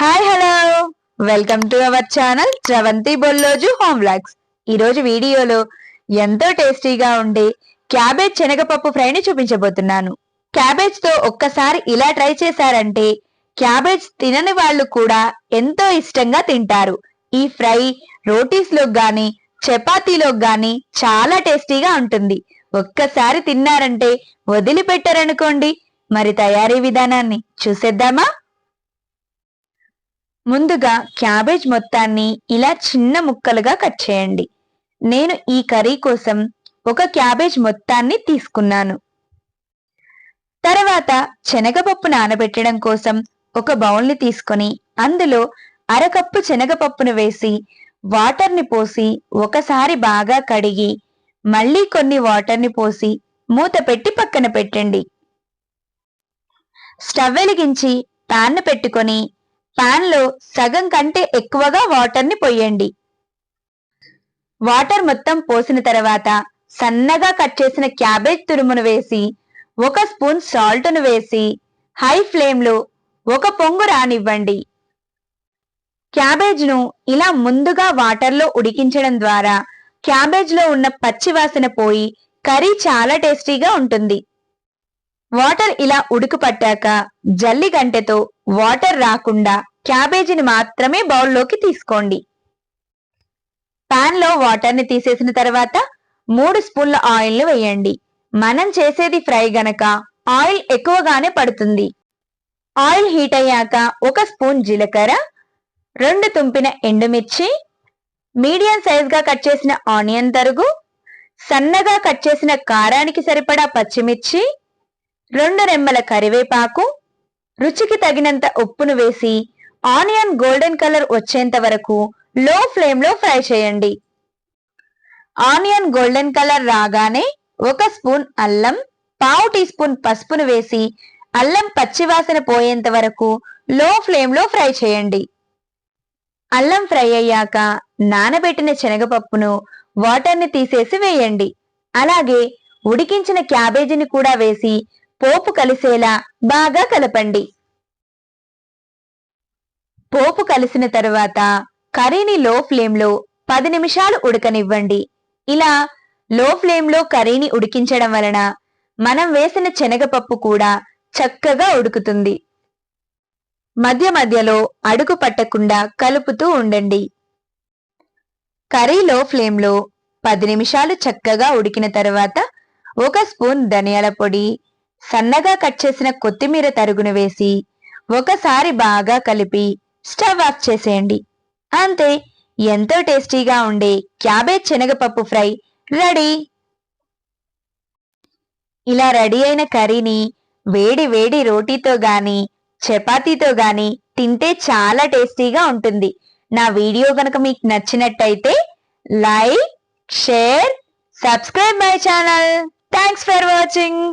Hi hello welcome to our channel Sravanthi Bolloju home vlogs ఈరోజు వీడియోలో ఎంతో టేస్టీగా ఉండే క్యాబేజ్ శనగపప్పు ఫ్రైని చూపించబోతున్నాను. క్యాబేజ్తో ఒక్కసారి ఇలా ట్రై చేశారంటే క్యాబేజ్ తినని వాళ్ళు కూడా ఎంతో ఇష్టంగా తింటారు. ఈ ఫ్రై రోటీస్లో కానీ గాని చపాతీలో గాని చాలా టేస్టీగా ఉంటుంది. ఒక్కసారి తిన్నారంటే వదిలిపెట్టారనుకోండి. మరి తయారీ విధానాన్ని చూసేద్దామా? ముందుగా క్యాబేజ్ మొత్తాన్ని ఇలా చిన్న ముక్కలుగా కట్ చేయండి. నేను ఈ కర్రీ కోసం ఒక క్యాబేజ్ మొత్తాన్ని తీసుకున్నాను. తర్వాత శనగపప్పు నానబెట్టడం కోసం ఒక బౌల్ని తీసుకొని అందులో అరకప్పు శనగపప్పును వేసి వాటర్ని పోసి ఒకసారి బాగా కడిగి మళ్ళీ కొన్ని వాటర్ని పోసి మూత పెట్టి పక్కన పెట్టండి. స్టవ్ వెలిగించి పాన్ పెట్టుకొని పాన్లో సగం కంటే ఎక్కువగా వాటర్ని పొయ్యండి వాటర్ మొత్తం పోసిన తర్వాత సన్నగా కట్ చేసిన క్యాబేజ్ తురుమును వేసి ఒక స్పూన్ సాల్ట్ను వేసి హై ఫ్లేమ్లో ఒక పొంగు రానివ్వండి. క్యాబేజ్ను ఇలా ముందుగా వాటర్లో ఉడికించడం ద్వారా క్యాబేజ్లో ఉన్న పచ్చివాసన పోయి కర్రీ చాలా టేస్టీగా ఉంటుంది. వాటర్ ఇలా ఉడుకుపట్టాక జల్లి గంటెతో వాటర్ రాకుండా క్యాబేజీని మాత్రమే బౌల్లోకి తీసుకోండి. ప్యాన్లో వాటర్ని తీసేసిన తర్వాత మూడు స్పూన్ల ఆయిల్ను వేయండి. మనం చేసేది ఫ్రై గనక ఆయిల్ ఎక్కువగానే పడుతుంది. ఆయిల్ హీట్ అయ్యాక ఒక స్పూన్ జీలకర్ర రెండు తుంపిన ఎండుమిర్చి మీడియం సైజ్గా కట్ చేసిన ఆనియన్ తరుగు సన్నగా కట్ చేసిన కారానికి సరిపడా పచ్చిమిర్చి రెండు రెమ్మల కరివేపాకు రుచికి తగినంత ఉప్పును వేసి ఆనియన్ గోల్డెన్ కలర్ వచ్చేంత వరకు లో ఫ్లేమ్లో ఫ్రై చేయండి. ఆనియన్ గోల్డెన్ కలర్ రాగానే ఒక స్పూన్ అల్లం పావు టీ స్పూన్ పసుపును వేసి అల్లం పచ్చివాసన పోయేంత వరకు లో ఫ్లేమ్లో ఫ్రై చేయండి. అల్లం ఫ్రై అయ్యాక నానబెట్టిన శనగపప్పును వాటర్ని తీసేసి వేయండి. అలాగే ఉడికించిన క్యాబేజీని కూడా వేసి పోపు కలిసేలా బాగా కలపండి. పోపు కలిసిన తరువాత కర్రీని లో ఫ్లేమ్లో పది నిమిషాలు ఉడకనివ్వండి. ఇలా లో ఫ్లేమ్లో కర్రీని ఉడికించడం వలన మనం వేసిన శనగపప్పు కూడా చక్కగా ఉడుకుతుంది. మధ్య మధ్యలో అడుగు పట్టకుండా కలుపుతూ ఉండండి. కర్రీ లో ఫ్లేమ్లో పది నిమిషాలు చక్కగా ఉడికిన తర్వాత ఒక స్పూన్ ధనియాల పొడి సన్నగా కట్ చేసిన కొత్తిమీర తరుగును వేసి ఒకసారి బాగా కలిపి స్టవ్ ఆఫ్ చేసేయండి. అంతే ఎంతో టేస్టీగా ఉండే క్యాబేజ్ శనగపప్పు ఫ్రై రెడీ. ఇలా రెడీ అయిన కర్రీని వేడి వేడి రోటీతో గాని చపాతీతో గాని తింటే చాలా టేస్టీగా ఉంటుంది. నా వీడియో కనుక మీకు నచ్చినట్టయితే like share subscribe my channel. Thanks for watching.